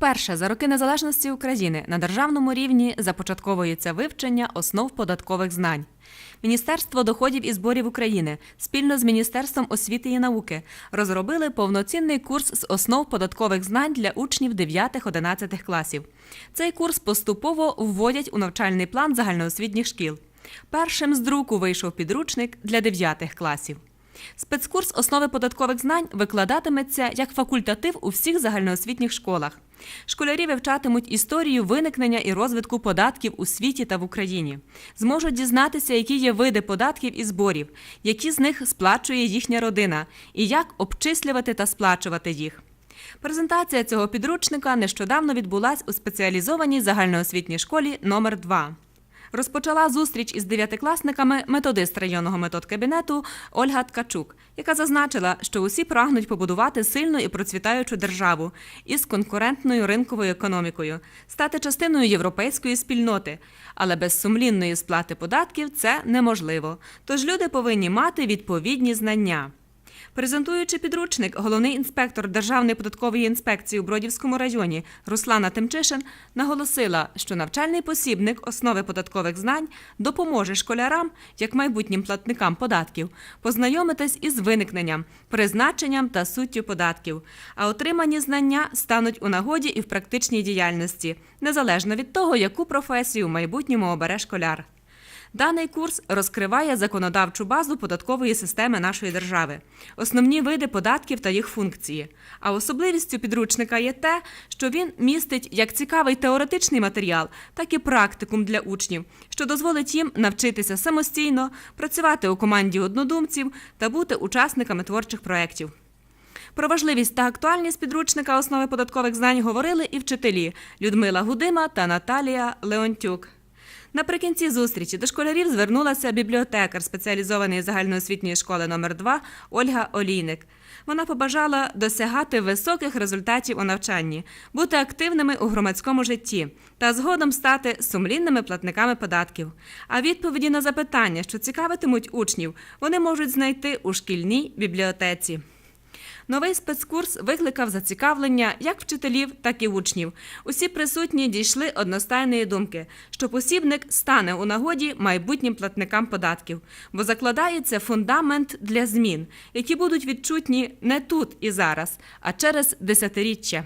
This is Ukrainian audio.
Вперше за роки незалежності України на державному рівні започатковується вивчення основ податкових знань. Міністерство доходів і зборів України спільно з Міністерством освіти і науки розробили повноцінний курс з основ податкових знань для учнів 9-11 класів. Цей курс поступово вводять у навчальний план загальноосвітніх шкіл. Першим з друку вийшов підручник для 9 класів. Спецкурс основи податкових знань викладатиметься як факультатив у всіх загальноосвітніх школах. Школярі вивчатимуть історію виникнення і розвитку податків у світі та в Україні. Зможуть дізнатися, які є види податків і зборів, які з них сплачує їхня родина, і як обчислювати та сплачувати їх. Презентація цього підручника нещодавно відбулась у спеціалізованій загальноосвітній школі номер 2 Розпочала зустріч із дев'ятикласниками методист районного методкабінету Ольга Ткачук, яка зазначила, що усі прагнуть побудувати сильну і процвітаючу державу із конкурентною ринковою економікою, стати частиною європейської спільноти. Але без сумлінної сплати податків це неможливо. Тож люди повинні мати відповідні знання. Презентуючи підручник, головний інспектор Державної податкової інспекції у Бродівському районі Руслана Тимчишин наголосила, що навчальний посібник основи податкових знань допоможе школярам, як майбутнім платникам податків, познайомитись із виникненням, призначенням та суттю податків. А отримані знання стануть у нагоді і в практичній діяльності, незалежно від того, яку професію в майбутньому обере школяр. Даний курс розкриває законодавчу базу податкової системи нашої держави, основні види податків та їх функції. А особливістю підручника є те, що він містить як цікавий теоретичний матеріал, так і практикум для учнів, що дозволить їм навчитися самостійно, працювати у команді однодумців та бути учасниками творчих проєктів. Про важливість та актуальність підручника основи податкових знань говорили і вчителі Людмила Гудима та Наталія Леонтюк. Наприкінці зустрічі до школярів звернулася бібліотекар спеціалізованої загальноосвітньої школи номер 2 Ольга Олійник. Вона побажала досягати високих результатів у навчанні, бути активними у громадському житті та згодом стати сумлінними платниками податків. А відповіді на запитання, що цікавитимуть учнів, вони можуть знайти у шкільній бібліотеці. Новий спецкурс викликав зацікавлення як вчителів, так і учнів. Усі присутні дійшли одностайної думки, що посібник стане у нагоді майбутнім платникам податків, бо закладається фундамент для змін, які будуть відчутні не тут і зараз, а через десятиріччя.